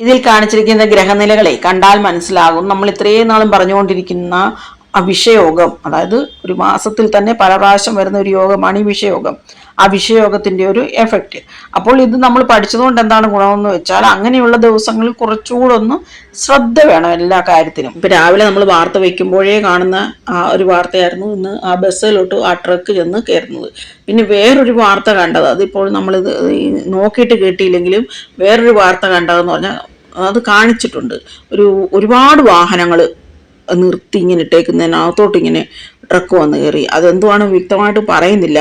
ഇതിൽ കാണിച്ചിരിക്കുന്ന ഗ്രഹനിലകളെ കണ്ടാൽ മനസ്സിലാകും. നമ്മൾ ഇത്രയും നാളും പറഞ്ഞുകൊണ്ടിരിക്കുന്ന അഭിഷയോഗം അതായത് ഒരു മാസത്തിൽ തന്നെ പല പ്രാവശ്യം വരുന്ന ഒരു യോഗമാണ് ഈ വിഷയോഗം ആ വിഷയോഗത്തിന്റെ ഒരു എഫക്റ്റ് അപ്പോൾ ഇത് നമ്മൾ പഠിച്ചതുകൊണ്ട് എന്താണ് ഗുണമെന്ന് വെച്ചാൽ അങ്ങനെയുള്ള ദിവസങ്ങളിൽ കുറച്ചുകൂടെ ഒന്ന് ശ്രദ്ധ വേണം എല്ലാ കാര്യത്തിനും. ഇപ്പൊ രാവിലെ നമ്മൾ വാർത്ത വെക്കുമ്പോഴേ കാണുന്ന ആ ഒരു വാർത്തയായിരുന്നു ഇന്ന് ആ ബസ്സിലോട്ട് ആ ട്രക്ക് ചെന്ന് കയറുന്നത്. പിന്നെ വേറൊരു വാർത്ത കണ്ടത് അതിപ്പോൾ നമ്മളിത് നോക്കിയിട്ട് കേട്ടിയില്ലെങ്കിലും വേറൊരു വാർത്ത കണ്ടതെന്ന് പറഞ്ഞാൽ അത് കാണിച്ചിട്ടുണ്ട്. ഒരു ഒരുപാട് വാഹനങ്ങൾ നിർത്തി ഇങ്ങനെ ഇട്ടേക്കുന്നതിനകത്തോട്ട് ഇങ്ങനെ ട്രക്ക് വന്ന് കയറി. അതെന്തുവാണ് വ്യക്തമായിട്ട് പറയുന്നില്ല.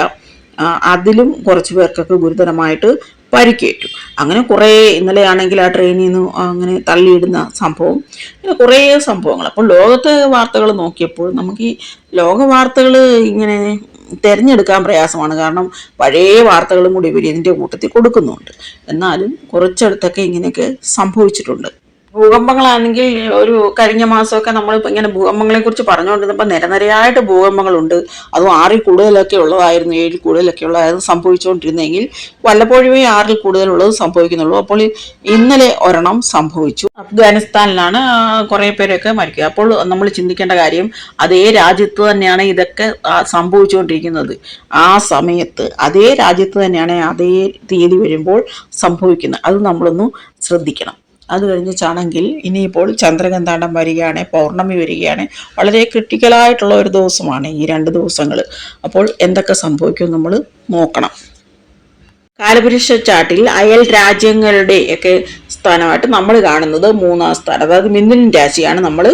അതിലും കുറച്ച് പേർക്കൊക്കെ ഗുരുതരമായിട്ട് പരിക്കേറ്റു. അങ്ങനെ കുറേ ഇന്നലെയാണെങ്കിൽ ആ ട്രെയിനിൽ നിന്ന് അങ്ങനെ തള്ളിയിടുന്ന സംഭവം. ഇങ്ങനെ കുറേ സംഭവങ്ങൾ. അപ്പോൾ ലോകത്തെ വാർത്തകൾ നോക്കിയപ്പോൾ നമുക്ക് ഈ ലോക വാർത്തകൾ ഇങ്ങനെ തിരഞ്ഞെടുക്കാൻ പ്രയാസമാണ്. കാരണം പഴയ വാർത്തകളും കൂടി ഇവർ ഇതിന്റെ കൂട്ടത്തിൽ കൊടുക്കുന്നുണ്ട്. എന്നാലും കുറച്ചിടത്തൊക്കെ ഇങ്ങനെയൊക്കെ സംഭവിച്ചിട്ടുണ്ട്. ഭൂകമ്പങ്ങളാണെങ്കിൽ ഒരു കഴിഞ്ഞ മാസമൊക്കെ നമ്മൾ ഇങ്ങനെ ഭൂകമ്പങ്ങളെ കുറിച്ച് പറഞ്ഞുകൊണ്ടിരുന്നപ്പോൾ നിരനിരയായിട്ട് ഭൂകമ്പങ്ങളുണ്ട്. അതും ആറിൽ കൂടുതലൊക്കെ ഉള്ളതായിരുന്നു ഏഴിൽ കൂടുതലൊക്കെ ഉള്ളതായിരുന്നു സംഭവിച്ചുകൊണ്ടിരുന്നെങ്കിൽ വല്ലപ്പോഴുമേ ആറിൽ കൂടുതലുള്ളത് സംഭവിക്കുന്നുള്ളൂ. അപ്പോൾ ഇന്നലെ ഒരെണ്ണം സംഭവിച്ചു. അഫ്ഗാനിസ്ഥാനിലാണ് കുറേ പേരൊക്കെ മരിക്കുക. അപ്പോൾ നമ്മൾ ചിന്തിക്കേണ്ട കാര്യം അതേ രാജ്യത്ത് തന്നെയാണ് ഇതൊക്കെ സംഭവിച്ചുകൊണ്ടിരിക്കുന്നത്. ആ സമയത്ത് അതേ രാജ്യത്ത് തന്നെയാണ് അതേ തീയതി വരുമ്പോൾ സംഭവിക്കുന്നത്. അത് നമ്മളൊന്ന് ശ്രദ്ധിക്കണം. അത് കഴിഞ്ഞിട്ടാണെങ്കിൽ ഇനിയിപ്പോൾ ചന്ദ്രഗന്ധാണ്ടം വരികയാണ് പൗർണമി വരികയാണ്. വളരെ ക്രിട്ടിക്കലായിട്ടുള്ള ഒരു ദിവസമാണ് ഈ രണ്ട് ദിവസങ്ങൾ അപ്പോൾ എന്തൊക്കെ സംഭവിക്കും നമ്മൾ നോക്കണം. കാലപുരുഷ ചാട്ടിൽ അയൽ രാജ്യങ്ങളുടെ ഒക്കെ സ്ഥാനമായിട്ട് നമ്മൾ കാണുന്നത് മൂന്നാം സ്ഥാനം. അതായത് മിഥുൻ രാശിയാണ് നമ്മൾ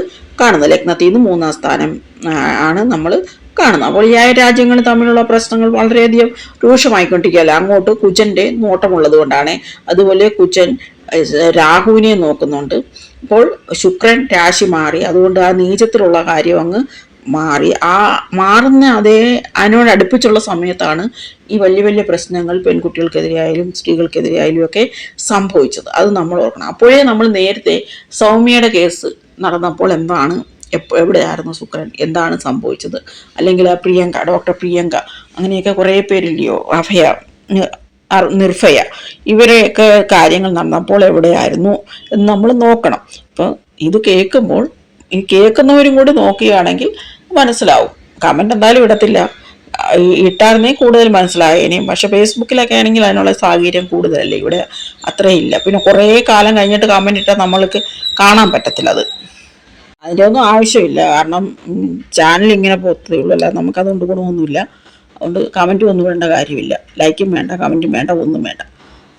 കാണുന്നത്. ലഗ്നത്തിൽ നിന്ന് മൂന്നാം സ്ഥാനം ആണ് നമ്മൾ കാണുന്നത്. അപ്പോൾ ഈ രാജ്യങ്ങൾ തമ്മിലുള്ള പ്രശ്നങ്ങൾ വളരെയധികം രൂക്ഷമായിക്കൊണ്ടിരിക്കുകയല്ല? അങ്ങോട്ട് കുജന്റെ നോട്ടമുള്ളത് കൊണ്ടാണ്. അതുപോലെ കുജൻ രാഹുവിനെ നോക്കുന്നുണ്ട്. അപ്പോൾ ശുക്രൻ രാശി മാറി. അതുകൊണ്ട് ആ നീചത്തിലുള്ള കാര്യം അങ്ങ് മാറി. ആ മാറുന്ന അതേ അതിനോട് അടുപ്പിച്ചുള്ള സമയത്താണ് ഈ വലിയ വലിയ പ്രശ്നങ്ങൾ പെൺകുട്ടികൾക്കെതിരെയായാലും സ്ത്രീകൾക്കെതിരെയായാലും ഒക്കെ സംഭവിച്ചത്. അത് നമ്മൾ ഓർക്കണം. അപ്പോഴേ നമ്മൾ നേരത്തെ സൗമ്യയുടെ കേസ് നടന്നപ്പോൾ എന്താണ് എവിടെയായിരുന്നു ശുക്രൻ? എന്താണ് സംഭവിച്ചത്? അല്ലെങ്കിൽ ആ പ്രിയങ്ക ഡോക്ടർ പ്രിയങ്ക അങ്ങനെയൊക്കെ കുറേ പേരില്ലയോ? അഭയ നിർഭയ. ഇവരെയൊക്കെ കാര്യങ്ങൾ നടന്നപ്പോൾ എവിടെയായിരുന്നു എന്ന് നമ്മൾ നോക്കണം. അപ്പോൾ ഇത് കേൾക്കുമ്പോൾ ഈ കേൾക്കുന്നവരും കൂടി നോക്കുകയാണെങ്കിൽ മനസ്സിലാവും. കമന്റ് എന്തായാലും ഇടത്തില്ല. ഇട്ടായിരുന്നേ കൂടുതൽ മനസ്സിലായേനെയും പക്ഷെ ഫേസ്ബുക്കിലൊക്കെ ആണെങ്കിൽ അതിനുള്ള സാഹചര്യം കൂടുതലല്ലേ? ഇവിടെ അത്രയില്ല. പിന്നെ കുറേ കാലം കഴിഞ്ഞിട്ട് കമന്റ് ഇട്ടാൽ നമ്മൾക്ക് കാണാൻ പറ്റത്തില്ല അത്. അതിന്റെ ഒന്നും ആവശ്യമില്ല. കാരണം ചാനൽ ഇങ്ങനെ പോകത്തേ ഉള്ളൂ. അല്ലാതെ നമുക്കതുകൊണ്ട് ഗുണമൊന്നുമില്ല. അതുകൊണ്ട് കമന്റ് ഒന്നും വേണ്ട കാര്യമില്ല. ലൈക്കും വേണ്ട കമന്റും വേണ്ട ഒന്നും വേണ്ട.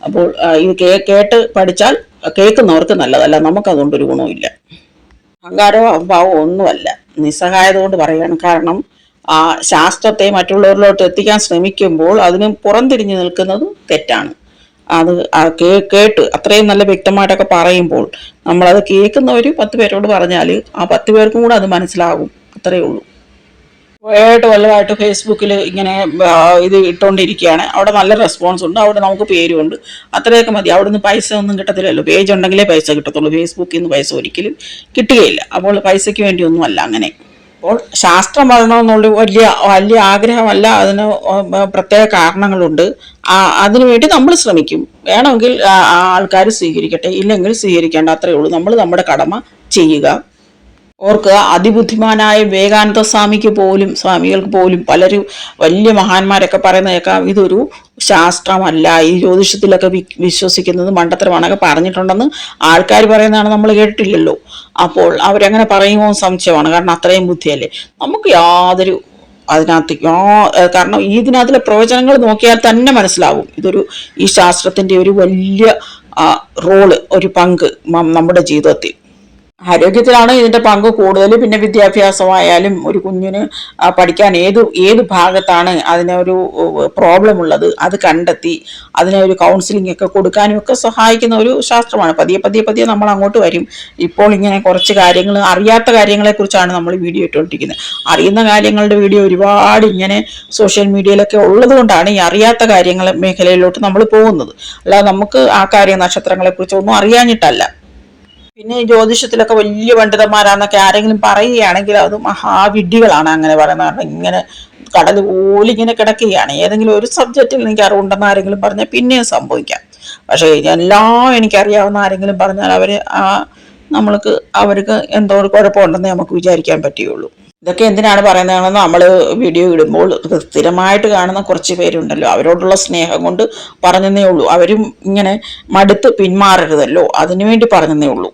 അപ്പോൾ ഇത് കേ കേട്ട് പഠിച്ചാൽ കേൾക്കുന്നവർക്ക് നല്ലതല്ല. നമുക്കതുകൊണ്ടൊരു ഗുണവുമില്ല. അഹങ്കാരമോ അഭാവമോ ഒന്നുമല്ല. നിസ്സഹായത കൊണ്ട് പറയുകയാണ് കാരണം ആ ശാസ്ത്രത്തെ മറ്റുള്ളവരിലോട്ട് എത്തിക്കാൻ ശ്രമിക്കുമ്പോൾ അതിന് പുറംതിരിഞ്ഞു നിൽക്കുന്നത് തെറ്റാണ്. അത് കേട്ട് അത്രയും നല്ല വ്യക്തമായിട്ടൊക്കെ പറയുമ്പോൾ നമ്മളത് കേൾക്കുന്നവർ പത്ത് പേരോട് പറഞ്ഞാൽ ആ പത്ത് പേർക്കും കൂടെ അത് മനസ്സിലാകും. അത്രയേ ഉള്ളൂ. ഏട്ട് വലുതായിട്ട് ഫേസ്ബുക്കിൽ ഇങ്ങനെ ഇത് ഇട്ടുകൊണ്ടിരിക്കുകയാണ് അവിടെ നല്ല റെസ്പോൺസ് ഉണ്ട്. അവിടെ നമുക്ക് പേരുമുണ്ട് അത്രയൊക്കെ മതി. അവിടെ നിന്ന് പൈസ ഒന്നും കിട്ടത്തില്ലല്ലോ. പേജ് ഉണ്ടെങ്കിലേ പൈസ കിട്ടത്തുള്ളൂ. ഫേസ്ബുക്കിൽ നിന്ന് പൈസ ഒരിക്കലും കിട്ടുകയില്ല. അപ്പോൾ പൈസയ്ക്ക് വേണ്ടിയൊന്നുമല്ല അങ്ങനെ. അപ്പോൾ ശാസ്ത്രം വരണമെന്നുള്ള വലിയ വലിയ ആഗ്രഹമല്ല. അതിന് പ്രത്യേക കാരണങ്ങളുണ്ട്. അതിനുവേണ്ടി നമ്മൾ ശ്രമിക്കും. വേണമെങ്കിൽ ആൾക്കാർ സ്വീകരിക്കട്ടെ. ഇല്ലെങ്കിൽ സ്വീകരിക്കേണ്ട അത്രയേ ഉള്ളൂ. നമ്മൾ നമ്മുടെ കടമ ചെയ്യുക. ഓർക്കുക അതിബുദ്ധിമാനായ വിവേകാനന്ദ സ്വാമിക്ക് പോലും സ്വാമികൾക്ക് പോലും പലരും വലിയ മഹാന്മാരൊക്കെ പറയുന്ന കേൾക്കാം. ഇതൊരു ശാസ്ത്രമല്ല. ഈ ജ്യോതിഷത്തിലൊക്കെ വിശ്വസിക്കുന്നത് മണ്ടത്തരമാണൊക്കെ പറഞ്ഞിട്ടുണ്ടെന്ന് ആൾക്കാർ പറയുന്നതാണ് നമ്മൾ കേട്ടില്ലല്ലോ അപ്പോൾ അവരങ്ങനെ പറയുമോ സംശയമാണ്. കാരണം അത്രയും ബുദ്ധിയല്ലേ? നമുക്ക് യാതൊരു അതിനകത്ത് കാരണം ഇതിനകത്തിലെ പ്രവചനങ്ങൾ നോക്കിയാൽ തന്നെ മനസ്സിലാവും. ഇതൊരു ഈ ശാസ്ത്രത്തിന്റെ ഒരു വലിയ റോൾ ഒരു പങ്ക് നമ്മുടെ ജീവിതത്തിൽ. ആരോഗ്യത്തിലാണ് ഇതിന്റെ പങ്ക് കൂടുതൽ പിന്നെ വിദ്യാഭ്യാസമായാലും ഒരു കുഞ്ഞിന് പഠിക്കാൻ ഏത് ഏത് ഭാഗത്താണ് അതിന് ഒരു പ്രോബ്ലം ഉള്ളത് അത് കണ്ടെത്തി അതിനെ ഒരു കൗൺസിലിംഗ് ഒക്കെ കൊടുക്കാനും ഒക്കെ സഹായിക്കുന്ന ഒരു ശാസ്ത്രമാണ്. പതിയെ പതിയെ പതിയെ നമ്മൾ അങ്ങോട്ട് വരും. ഇപ്പോൾ ഇങ്ങനെ കുറച്ച് കാര്യങ്ങൾ അറിയാത്ത കാര്യങ്ങളെക്കുറിച്ചാണ് നമ്മൾ വീഡിയോ ഇട്ടുകൊണ്ടിരിക്കുന്നത്. അറിയുന്ന കാര്യങ്ങളുടെ വീഡിയോ ഒരുപാട് ഇങ്ങനെ സോഷ്യൽ മീഡിയയിലൊക്കെ ഉള്ളതുകൊണ്ടാണ് ഈ അറിയാത്ത കാര്യങ്ങൾ മേഖലയിലോട്ട് നമ്മൾ പോകുന്നത്. അല്ലാതെ നമുക്ക് ആ കാര്യ നക്ഷത്രങ്ങളെക്കുറിച്ചൊന്നും അറിയാഞ്ഞിട്ടല്ല. പിന്നെ ഈ ജ്യോതിഷത്തിലൊക്കെ വലിയ പണ്ഡിതന്മാരാന്നൊക്കെ ആരെങ്കിലും പറയുകയാണെങ്കിൽ അത് മഹാവിഡ്ഢികളാണ് അങ്ങനെ പറയുന്നത്. കാരണം ഇങ്ങനെ കടൽ പോലെ ഇങ്ങനെ കിടക്കുകയാണ്. ഏതെങ്കിലും ഒരു സബ്ജക്റ്റിൽ എനിക്ക് അറിവുണ്ടെന്ന് ആരെങ്കിലും പറഞ്ഞാൽ പിന്നെയും സംഭവിക്കാം. പക്ഷേ എല്ലാം എനിക്കറിയാവുന്ന ആരെങ്കിലും പറഞ്ഞാൽ അവർ ആ നമ്മൾക്ക് അവർക്ക് എന്തോ കുഴപ്പമുണ്ടെന്ന് നമുക്ക് വിചാരിക്കാൻ പറ്റുകയുള്ളൂ. ഇതൊക്കെ എന്തിനാണ് പറയുന്നതെന്ന് നമ്മൾ വീഡിയോ ഇടുമ്പോൾ സ്ഥിരമായിട്ട് കാണുന്ന കുറച്ച് പേരുണ്ടല്ലോ. അവരോടുള്ള സ്നേഹം കൊണ്ട് പറഞ്ഞതേ ഉള്ളൂ. അവരും ഇങ്ങനെ മടുത്ത് പിന്മാറരുതല്ലോ. അതിനുവേണ്ടി പറഞ്ഞതേ ഉള്ളൂ.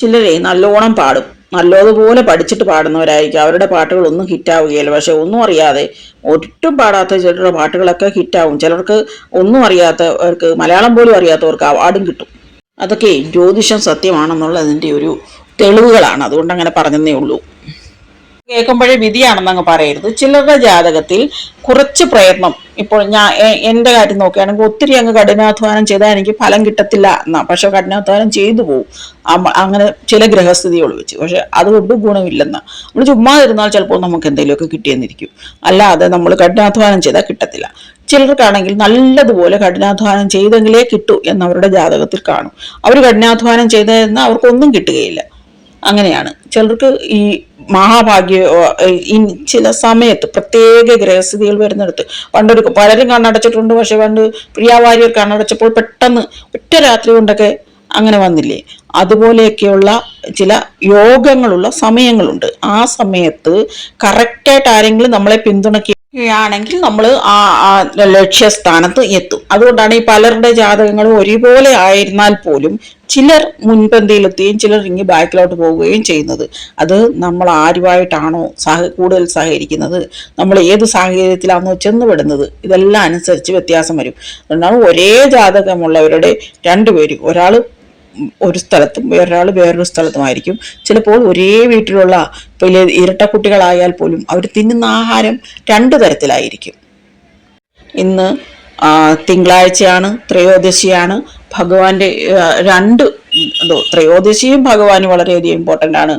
ചിലരെ നല്ലോണം പാടും. നല്ലതുപോലെ പഠിച്ചിട്ട് പാടുന്നവരായിരിക്കും. അവരുടെ പാട്ടുകളൊന്നും ഹിറ്റാവുകയില്ല. പക്ഷെ ഒന്നും അറിയാതെ ഒട്ടും പാടാത്ത ചിലരുടെ പാട്ടുകളൊക്കെ ഹിറ്റാവും. ചിലർക്ക് ഒന്നും അറിയാത്തവർക്ക് മലയാളം പോലും അറിയാത്തവർക്ക് അവാർഡും കിട്ടും. അതൊക്കെ ജ്യോതിഷം സത്യമാണെന്നുള്ളതിന്റെ ഒരു തെളിവുകളാണ്. അതുകൊണ്ട് അങ്ങനെ പറഞ്ഞതേ ഉള്ളൂ. കേൾക്കുമ്പോഴേ വിധിയാണെന്ന് അങ്ങ് പറയരുത്. ചിലരുടെ ജാതകത്തിൽ കുറച്ച് പ്രയത്നം. ഇപ്പോൾ ഞാൻ എന്റെ കാര്യം നോക്കുകയാണെങ്കിൽ ഒത്തിരി അങ്ങ് കഠിനാധ്വാനം ചെയ്താൽ എനിക്ക് ഫലം കിട്ടത്തില്ല എന്നാ. പക്ഷെ കഠിനാധ്വാനം ചെയ്തു പോകും അങ്ങനെ ചില ഗ്രഹസ്ഥിതികൾ വെച്ച്. പക്ഷെ അതുകൊണ്ട് ഗുണമില്ലെന്ന്. നമ്മൾ ചുമ്മാ ഇരുന്നാൽ ചിലപ്പോൾ നമുക്ക് എന്തെങ്കിലുമൊക്കെ കിട്ടിയെന്നിരിക്കും. അല്ലാതെ നമ്മൾ കഠിനാധ്വാനം ചെയ്താൽ കിട്ടത്തില്ല. ചിലർക്കാണെങ്കിൽ നല്ലതുപോലെ കഠിനാധ്വാനം ചെയ്തെങ്കിലേ കിട്ടൂ എന്നവരുടെ ജാതകത്തിൽ കാണും. അവർ കഠിനാധ്വാനം ചെയ്തതെന്ന് അവർക്കൊന്നും കിട്ടുകയില്ല. അങ്ങനെയാണ്. ചിലർക്ക് ഈ മഹാഭാഗ്യ ഈ ചില സമയത്ത് പ്രത്യേക ഗ്രഹസ്ഥിതികൾ വരുന്നിടത്ത് പണ്ടൊരു പലരും കണ്ണടച്ചിട്ടുണ്ട്. പക്ഷെ പണ്ട് പ്രിയാവാര്യർ കണ്ണടച്ചപ്പോൾ പെട്ടെന്ന് ഒറ്റ രാത്രി കൊണ്ടൊക്കെ അങ്ങനെ വന്നില്ലേ? അതുപോലെയൊക്കെയുള്ള ചില യോഗങ്ങളുള്ള സമയങ്ങളുണ്ട്. ആ സമയത്ത് കറക്റ്റായിട്ട് ആരെങ്കിലും നമ്മളെ പിന്തുണയ്ക്കുകയാണെങ്കിൽ നമ്മൾ ആ ലക്ഷ്യസ്ഥാനത്ത് എത്തും. അതുകൊണ്ടാണ് ഈ പലരുടെ ജാതകങ്ങളും ഒരുപോലെ ആയിരുന്നാൽ പോലും ചിലർ മുൻപന്തിയിലെത്തുകയും ചിലർ ഇങ്ങി ബാക്കിലോട്ട് പോവുകയും ചെയ്യുന്നത്. അത് നമ്മൾ ആരുമായിട്ടാണോ സഹ കൂടുതൽ സഹകരിക്കുന്നത്? നമ്മൾ ഏത് സാഹചര്യത്തിലാണോ ചെന്നുപെടുന്നത് ഇതെല്ലാം അനുസരിച്ച് വ്യത്യാസം വരും. അതുകൊണ്ടാണ് ഒരേ ജാതകമുള്ളവരുടെ രണ്ടുപേരും. ഒരാൾ ഒരു സ്ഥലത്തും വേറൊരാൾ വേറൊരു സ്ഥലത്തുമായിരിക്കും. ചിലപ്പോൾ ഒരേ വീട്ടിലുള്ള വലിയ ഇരട്ടക്കുട്ടികളായാൽ പോലും അവർ തിന്നുന്ന ആഹാരം രണ്ടു തരത്തിലായിരിക്കും. ഇന്ന് തിങ്കളാഴ്ചയാണ് ത്രയോദശിയാണ്. ഭഗവാന്റെ രണ്ട് എന്തോ ത്രയോദശിയും ഭഗവാന് വളരെയധികം ഇമ്പോർട്ടന്റ് ആണ്.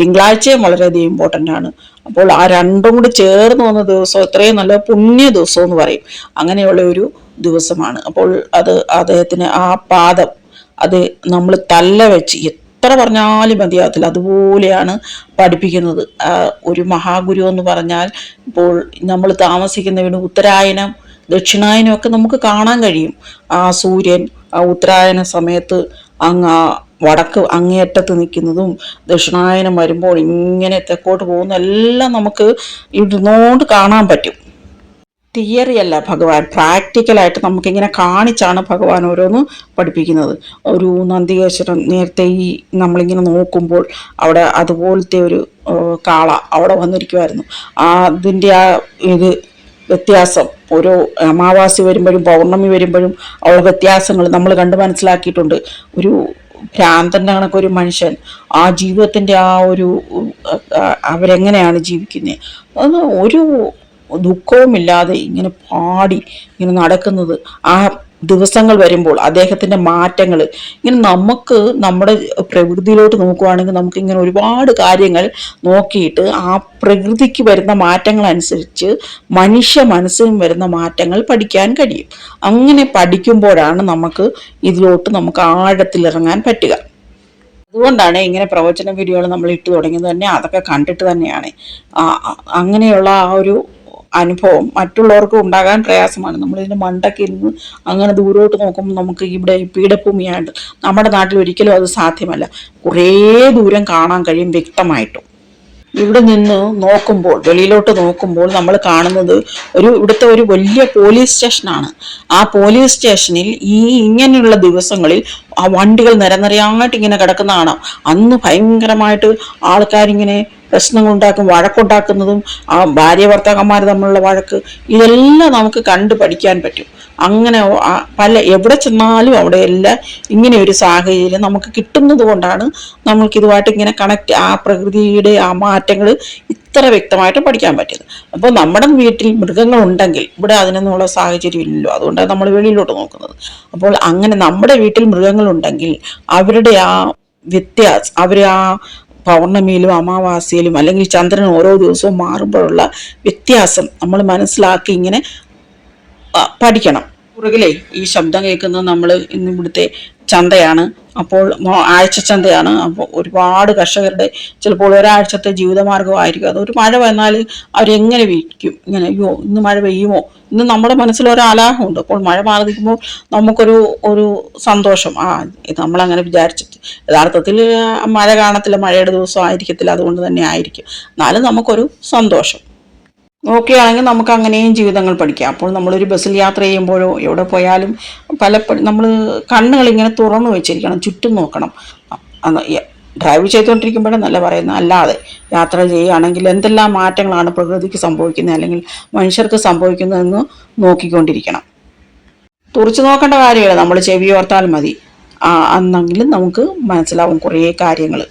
തിങ്കളാഴ്ചയും വളരെയധികം ഇമ്പോർട്ടന്റ് ആണ്. അപ്പോൾ ആ രണ്ടും കൂടി ചേർന്ന് വന്ന ദിവസം എത്രയും നല്ല പുണ്യ ദിവസം എന്ന് പറയും. അങ്ങനെയുള്ള ഒരു ദിവസമാണ്. അപ്പോൾ അത് അദ്ദേഹത്തിന് ആ പാദം അത് നമ്മൾ തല്ല വെച്ച് എത്ര പറഞ്ഞാലും മതിയാകത്തില്ല അതുപോലെയാണ് പഠിപ്പിക്കുന്നത്. ഒരു മഹാഗുരു എന്ന് പറഞ്ഞാൽ ഇപ്പോൾ നമ്മൾ താമസിക്കുന്ന വീട് ഉത്തരായനം ദക്ഷിണായനം ഒക്കെ നമുക്ക് കാണാൻ കഴിയും. ആ സൂര്യൻ ആ ഉത്തരായന സമയത്ത് അങ്ങ് വടക്ക് അങ്ങേയറ്റത്ത് നിൽക്കുന്നതും ദക്ഷിണായനം വരുമ്പോൾ ഇങ്ങനെ തെക്കോട്ട് പോകുന്ന എല്ലാം നമുക്ക് ഇരുന്നോണ്ട് കാണാൻ പറ്റും. തിയറി അല്ല ഭഗവാൻ. പ്രാക്ടിക്കലായിട്ട് നമുക്കിങ്ങനെ കാണിച്ചാണ് ഭഗവാൻ ഓരോന്ന് പഠിപ്പിക്കുന്നത്. ഒരു നന്ദികേശ്വരം നേരത്തെ ഈ നമ്മളിങ്ങനെ നോക്കുമ്പോൾ അവിടെ അതുപോലത്തെ ഒരു കാള അവിടെ വന്നിരിക്കുമായിരുന്നു അതിന്റെ ആ ഇത് വ്യത്യാസം ഓരോ അമാവാസി വരുമ്പോഴും പൗർണമി വരുമ്പോഴും ഉള്ള വ്യത്യാസങ്ങൾ നമ്മൾ കണ്ട് മനസ്സിലാക്കിയിട്ടുണ്ട്. ഒരു ഭ്രാന്തന്റെ കണക്കൊരു മനുഷ്യൻ ആ ജീവിതത്തിന്റെ ആ ഒരു അവരെങ്ങനെയാണ് ജീവിക്കുന്നത്? അത് ഒരു ദുഃഖവുമില്ലാതെ ഇങ്ങനെ പാടി ഇങ്ങനെ നടക്കുന്നത്. ആ ദിവസങ്ങൾ വരുമ്പോൾ അദ്ദേഹത്തിന്റെ മാറ്റങ്ങൾ. ഇങ്ങനെ നമുക്ക് നമ്മുടെ പ്രകൃതിയിലോട്ട് നോക്കുവാണെങ്കിൽ നമുക്ക് ഇങ്ങനെ ഒരുപാട് കാര്യങ്ങൾ നോക്കിയിട്ട് ആ പ്രകൃതിക്ക് വരുന്ന മാറ്റങ്ങൾ അനുസരിച്ച് മനുഷ്യ മനസ്സിനും വരുന്ന മാറ്റങ്ങൾ പഠിക്കാൻ കഴിയും. അങ്ങനെ പഠിക്കുമ്പോഴാണ് നമുക്ക് ഇതിലോട്ട് നമുക്ക് ആഴത്തിലിറങ്ങാൻ പറ്റുക. അതുകൊണ്ടാണ് ഇങ്ങനെ പ്രവചന വീഡിയോകൾ നമ്മൾ ഇട്ട് തുടങ്ങിയത് തന്നെ. അതൊക്കെ കണ്ടിട്ട് തന്നെയാണ്. അങ്ങനെയുള്ള ആ ഒരു അനുഭവം മറ്റുള്ളവർക്ക് ഉണ്ടാകാൻ പ്രയാസമാണ്. നമ്മളിതിന്റെ മണ്ടയ്ക്ക് ഇരുന്ന് അങ്ങനെ ദൂരോട്ട് നോക്കുമ്പോൾ നമുക്ക് ഇവിടെ പീഠഭൂമിയായിട്ട് നമ്മുടെ നാട്ടിൽ ഒരിക്കലും അത് സാധ്യമല്ല. കുറേ ദൂരം കാണാൻ കഴിയും വ്യക്തമായിട്ടും. ഇവിടെ നിന്ന് നോക്കുമ്പോൾ വെളിയിലോട്ട് നോക്കുമ്പോൾ നമ്മൾ കാണുന്നത് ഒരു ഇവിടുത്തെ ഒരു വലിയ പോലീസ് സ്റ്റേഷനാണ്. ആ പോലീസ് സ്റ്റേഷനിൽ ഈ ഇങ്ങനെയുള്ള ദിവസങ്ങളിൽ ആ വണ്ടികൾ നിരനിരയായിട്ട് ഇങ്ങനെ കിടക്കുന്ന കാണാം. അന്ന് ഭയങ്കരമായിട്ട് ആൾക്കാരിങ്ങനെ പ്രശ്നങ്ങൾ ഉണ്ടാക്കും വഴക്കുണ്ടാക്കുന്നതും ആ ഭാര്യ ഭർത്താക്കന്മാർ തമ്മിലുള്ള വഴക്ക് ഇതെല്ലാം നമുക്ക് കണ്ടു പഠിക്കാൻ പറ്റും. അങ്ങനെ പല എവിടെ ചെന്നാലും അവിടെയെല്ലാം ഇങ്ങനെ ഒരു സാഹചര്യം നമുക്ക് കിട്ടുന്നത് കൊണ്ടാണ് നമ്മൾക്കിതുമായിട്ട് ഇങ്ങനെ കണക്ട് ആ പ്രകൃതിയുടെ ആ മാറ്റങ്ങൾ ഇത്ര വ്യക്തമായിട്ട് പഠിക്കാൻ പറ്റിയത്. അപ്പോൾ നമ്മുടെ വീട്ടിൽ മൃഗങ്ങൾ ഉണ്ടെങ്കിൽ ഇവിടെ അതിനൊന്നുള്ള സാഹചര്യം ഇല്ലല്ലോ അതുകൊണ്ടാണ് നമ്മൾ വെളിയിലോട്ട് നോക്കുന്നത്. അപ്പോൾ അങ്ങനെ നമ്മുടെ വീട്ടിൽ മൃഗങ്ങളുണ്ടെങ്കിൽ അവരുടെ ആ വ്യത്യാസം അവർ ആ പൗർണമിയിലും അമാവാസ്യയിലും അല്ലെങ്കിൽ ചന്ദ്രൻ ഓരോ ദിവസവും മാറുമ്പോഴുള്ള വ്യത്യാസം നമ്മൾ മനസ്സിലാക്കി ഇങ്ങനെ പഠിക്കണം. പുറകിലെ ഈ ശബ്ദം കേൾക്കുന്നത് നമ്മൾ ഇന്ന് ഇവിടുത്തെ ചന്തയാണ്. അപ്പോൾ ആഴ്ച ചന്തയാണ്. അപ്പോൾ ഒരുപാട് കർഷകരുടെ ചിലപ്പോൾ ഒരാഴ്ചത്തെ ജീവിതമാർഗമായിരിക്കും അത് ഒരു മഴ വന്നാൽ അവരെങ്ങനെ വിൽക്കും ഇങ്ങനെ അയ്യോ ഇന്ന് മഴ പെയ്യുമോ? ഇന്ന് നമ്മുടെ മനസ്സിൽ ഒരു ആലാഹമുണ്ട് അപ്പോൾ മഴ മാറി നമുക്കൊരു ഒരു സന്തോഷം. ആ നമ്മളങ്ങനെ വിചാരിച്ചിട്ട് യഥാർത്ഥത്തിൽ മഴ കാണത്തില്ല മഴയുടെ ദിവസം ആയിരിക്കത്തില്ല അതുകൊണ്ട് തന്നെ ആയിരിക്കും. എന്നാലും നമുക്കൊരു സന്തോഷം. നോക്കുകയാണെങ്കിൽ നമുക്ക് അങ്ങനെയും ജീവിതങ്ങൾ പഠിക്കാം. അപ്പോൾ നമ്മളൊരു ബസ്സിൽ യാത്ര ചെയ്യുമ്പോഴോ എവിടെ പോയാലും പലപ്പോഴും നമ്മൾ കണ്ണുകൾ ഇങ്ങനെ തുറന്നു വെച്ചിരിക്കണം ചുറ്റും നോക്കണം. ഡ്രൈവ് ചെയ്തുകൊണ്ടിരിക്കുമ്പോഴെന്നല്ല പറയുന്നത് അല്ലാതെ യാത്ര ചെയ്യുകയാണെങ്കിൽ എന്തെല്ലാം മാറ്റങ്ങളാണ് പ്രകൃതിക്ക് സംഭവിക്കുന്നത് അല്ലെങ്കിൽ മനുഷ്യർക്ക് സംഭവിക്കുന്നതെന്ന് നോക്കിക്കൊണ്ടിരിക്കണം. തുറച്ചു നോക്കേണ്ട കാര്യമില്ല നമ്മൾ ചെവി ഓർത്താൽ മതി. അന്നെങ്കിലും നമുക്ക് മനസ്സിലാവും കുറേ കാര്യങ്ങൾ.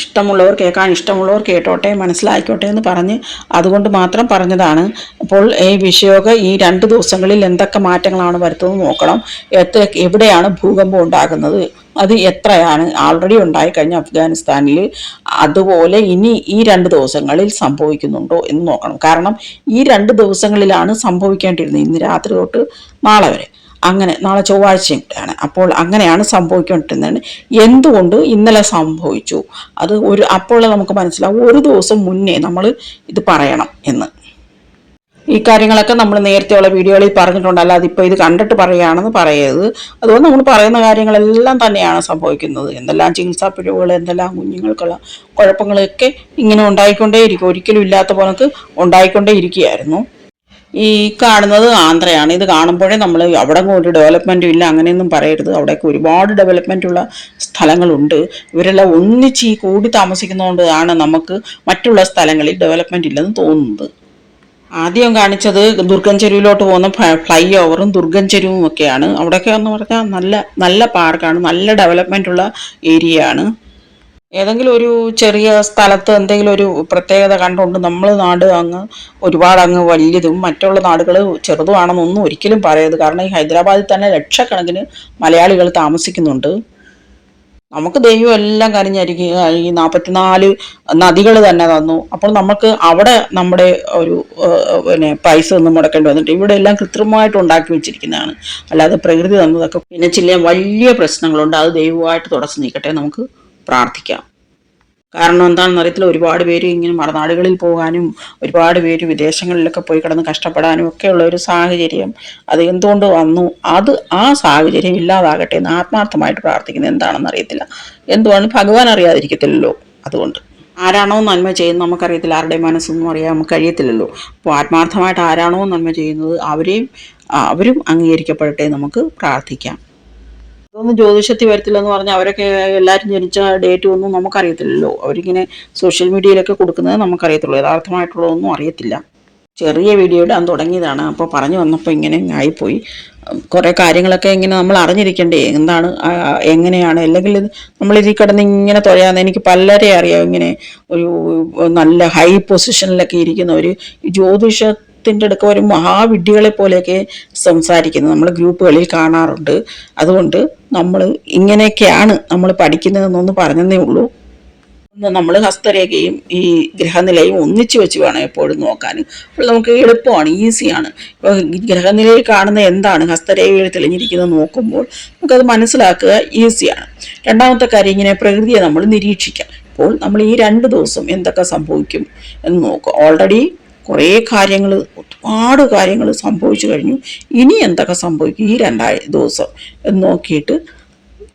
ഇഷ്ടമുള്ളവർ കേൾക്കാൻ ഇഷ്ടമുള്ളവർ കേട്ടോട്ടെ മനസ്സിലായിക്കോട്ടെ എന്ന് പറഞ്ഞ് അതുകൊണ്ട് മാത്രം പറഞ്ഞതാണ്. അപ്പോൾ ഈ വിഷയമൊക്കെ ഈ രണ്ട് ദിവസങ്ങളിൽ എന്തൊക്കെ മാറ്റങ്ങളാണ് വരുത്തുന്നത് നോക്കണം. എത്ര എവിടെയാണ് ഭൂകമ്പം ഉണ്ടാകുന്നത്? അത് എത്രയാണ്? ആൾറെഡി ഉണ്ടായിക്കഴിഞ്ഞ അഫ്ഗാനിസ്ഥാനിൽ അതുപോലെ ഇനി ഈ രണ്ട് ദിവസങ്ങളിൽ സംഭവിക്കുന്നുണ്ടോ എന്ന് നോക്കണം. കാരണം ഈ രണ്ട് ദിവസങ്ങളിലാണ് സംഭവിക്കേണ്ടിയിരുന്നത്. ഇന്ന് രാത്രി തൊട്ട് നാളെ വരെ. അങ്ങനെ നാളെ ചൊവ്വാഴ്ചയും കൂടെയാണ്. അപ്പോൾ അങ്ങനെയാണ് സംഭവിക്കൊണ്ടിരുന്നത്. എന്തുകൊണ്ട് ഇന്നലെ സംഭവിച്ചു? അത് ഒരു അപ്പോൾ നമുക്ക് മനസ്സിലാവും. ഒരു ദിവസം മുന്നേ നമ്മൾ ഇത് പറയണം എന്ന്. ഈ കാര്യങ്ങളൊക്കെ നമ്മൾ നേരത്തെയുള്ള വീഡിയോകളിൽ പറഞ്ഞിട്ടുണ്ട്. അല്ലാതെ ഇപ്പോൾ ഇത് കണ്ടിട്ട് പറയുകയാണെന്ന് പറയരുത്. അതുകൊണ്ട് നമ്മൾ പറയുന്ന കാര്യങ്ങളെല്ലാം തന്നെയാണ് സംഭവിക്കുന്നത്. എന്തെല്ലാം ചികിത്സാ പിഴവുകൾ എന്തെല്ലാം കുഞ്ഞുങ്ങൾക്കുള്ള കുഴപ്പങ്ങളൊക്കെ ഇങ്ങനെ ഉണ്ടായിക്കൊണ്ടേയിരിക്കും. ഒരിക്കലും ഇല്ലാത്ത പോലൊക്കെ ഉണ്ടായിക്കൊണ്ടേ ഇരിക്കുകയായിരുന്നു ഈ കാണുന്നത് ആന്ധ്രയാണ്. ഇത് കാണുമ്പോഴേ നമ്മൾ അവിടെ ഒരു ഡെവലപ്മെന്റും ഇല്ല അങ്ങനെയൊന്നും പറയരുത്. അവിടെയൊക്കെ ഒരുപാട് ഡെവലപ്മെന്റ് ഉള്ള സ്ഥലങ്ങളുണ്ട്. ഇവരെല്ലാം ഒന്നിച്ച് ഈ കൂടി താമസിക്കുന്നതുകൊണ്ടാണ് നമുക്ക് മറ്റുള്ള സ്ഥലങ്ങളിൽ ഡെവലപ്മെന്റ് ഇല്ലെന്ന് തോന്നുന്നത്. ആദ്യം കാണിച്ചത് ദുർഗം ചെരുവിലോട്ട് പോകുന്ന ഫ്ലൈ ഓവറും ദുർഗം ചെരുവും ഒക്കെയാണ്. അവിടെയൊക്കെ എന്ന് പറഞ്ഞാൽ നല്ല നല്ല പാർക്കാണ് നല്ല ഡെവലപ്മെന്റ് ഉള്ള ഏരിയയാണ് ഏതെങ്കിലും ഒരു ചെറിയ സ്ഥലത്ത് എന്തെങ്കിലും ഒരു പ്രത്യേകത കണ്ടുകൊണ്ട് നമ്മൾ നാട് അങ്ങ് ഒരുപാട് അങ്ങ് വലിയതും മറ്റുള്ള നാടുകൾ ചെറുതുമാണെന്നൊന്നും ഒരിക്കലും പറയരുത്. കാരണം ഈ ഹൈദരാബാദിൽ തന്നെ ലക്ഷക്കണക്കിന് മലയാളികൾ താമസിക്കുന്നുണ്ട്. നമുക്ക് ദൈവം എല്ലാം കരിഞ്ഞായിരിക്കും ഈ നാൽപ്പത്തിനാല് നദികൾ തന്നെ തന്നു. അപ്പോൾ നമുക്ക് അവിടെ നമ്മുടെ ഒരു പിന്നെ പൈസ ഒന്നും മുടക്കേണ്ടി വന്നിട്ട് ഇവിടെ എല്ലാം കൃത്രിമമായിട്ട് ഉണ്ടാക്കി വെച്ചിരിക്കുന്നതാണ്. അല്ലാതെ പ്രകൃതി തന്നതൊക്കെ പിന്നെ ചില വലിയ പ്രശ്നങ്ങളുണ്ട്. അത് ദൈവമായിട്ട് തുടച്ചു നീക്കട്ടെ നമുക്ക്. പ്രാർത്ഥിക്കാം. കാരണം എന്താണെന്ന് അറിയത്തില്ല. ഒരുപാട് പേര് ഇങ്ങനെ മറുനാടുകളിൽ പോകാനും ഒരുപാട് പേര് വിദേശങ്ങളിലൊക്കെ പോയി കിടന്ന് കഷ്ടപ്പെടാനും ഒക്കെയുള്ള ഒരു സാഹചര്യം അത് എന്തുകൊണ്ട് വന്നു? അത് ആ സാഹചര്യം ഇല്ലാതാകട്ടെ എന്ന് ആത്മാർത്ഥമായിട്ട് പ്രാർത്ഥിക്കുന്നത് എന്താണെന്ന് അറിയത്തില്ല. എന്തുവാണ്? ഭഗവാൻ അറിയാതിരിക്കത്തില്ലല്ലോ അതുകൊണ്ട്. ആരാണോ നന്മ ചെയ്യുന്നത് നമുക്കറിയത്തില്ല. ആരുടെ മനസ്സൊന്നും അറിയാൻ നമുക്ക് കഴിയത്തില്ലല്ലോ. അപ്പോൾ ആത്മാർത്ഥമായിട്ട് ആരാണോ നന്മ ചെയ്യുന്നത് അവരെയും അവരും അംഗീകരിക്കപ്പെടട്ടെ നമുക്ക് പ്രാർത്ഥിക്കാം. ഇതൊന്നും ജ്യോതിഷത്തിൽ വരത്തില്ലെന്ന് പറഞ്ഞാൽ അവരൊക്കെ എല്ലാവരും ജനിച്ച ഡേറ്റ് ഒന്നും നമുക്കറിയത്തില്ലല്ലോ. അവരിങ്ങനെ സോഷ്യൽ മീഡിയയിലൊക്കെ കൊടുക്കുന്നത് നമുക്കറിയത്തുള്ളൂ. യഥാർത്ഥമായിട്ടുള്ളതൊന്നും അറിയത്തില്ല. ചെറിയ വീഡിയോ ഇടാൻ തുടങ്ങിയതാണ്. അപ്പോൾ പറഞ്ഞു വന്നപ്പോൾ ഇങ്ങനെ ആയിപ്പോയി. കുറേ കാര്യങ്ങളൊക്കെ ഇങ്ങനെ നമ്മൾ അറിഞ്ഞിരിക്കണ്ടേ. എന്താണ് എങ്ങനെയാണ്? അല്ലെങ്കിൽ നമ്മളിതിൽ കിടന്ന് ഇങ്ങനെ തുഴയാന്ന് എനിക്ക് പലരെ അറിയാം. ഇങ്ങനെ ഒരു നല്ല ഹൈ പൊസിഷനിലൊക്കെ ഇരിക്കുന്ന ഒരു ഈ ജ്യോതിഷത്തിന്റെ അടുക്ക ഒരു മഹാവിഡ്ഢികളെ പോലെയൊക്കെ സംസാരിക്കുന്നത് നമ്മൾ ഗ്രൂപ്പുകളിൽ കാണാറുണ്ട്. അതുകൊണ്ട് നമ്മൾ ഇങ്ങനെയൊക്കെയാണ് നമ്മൾ പഠിക്കുന്നതെന്നൊന്ന് പറഞ്ഞതേ ഉള്ളൂ. നമ്മൾ ഹസ്തരേഖയും ഈ ഗ്രഹനിലയും ഒന്നിച്ചു വെച്ച് വേണം എപ്പോഴും നോക്കാൻ അപ്പോൾ നമുക്ക് എളുപ്പമാണ് ഈസിയാണ്. ഇപ്പോൾ ഗ്രഹനിലയിൽ കാണുന്ന എന്താണ് ഹസ്തരേഖയിൽ തെളിഞ്ഞിരിക്കുന്നത് നോക്കുമ്പോൾ നമുക്കത് മനസ്സിലാക്കുക ഈസിയാണ്. രണ്ടാമത്തെ കാര്യം ഇങ്ങനെ പ്രകൃതിയെ നമ്മൾ നിരീക്ഷിക്കാം. അപ്പോൾ നമ്മൾ ഈ രണ്ട് ദിവസം എന്തൊക്കെ സംഭവിക്കും എന്ന് നോക്കുക. ഓൾറെഡി കുറേ കാര്യങ്ങൾ ഒരുപാട് കാര്യങ്ങൾ സംഭവിച്ചു കഴിഞ്ഞു. ഇനി എന്തൊക്കെ സംഭവിക്കും? ഈ രണ്ടായ ദിവസം എന്ന് നോക്കിയിട്ട്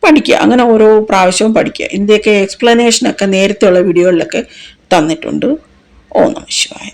പഠിക്കുക. അങ്ങനെ ഓരോ പ്രാവശ്യവും പഠിക്കുക. ഇതിന്റെയൊക്കെ എക്സ്പ്ലനേഷനൊക്കെ നേരത്തെയുള്ള വീഡിയോകളിലൊക്കെ തന്നിട്ടുണ്ട്. ഓ നമ ശിവായ.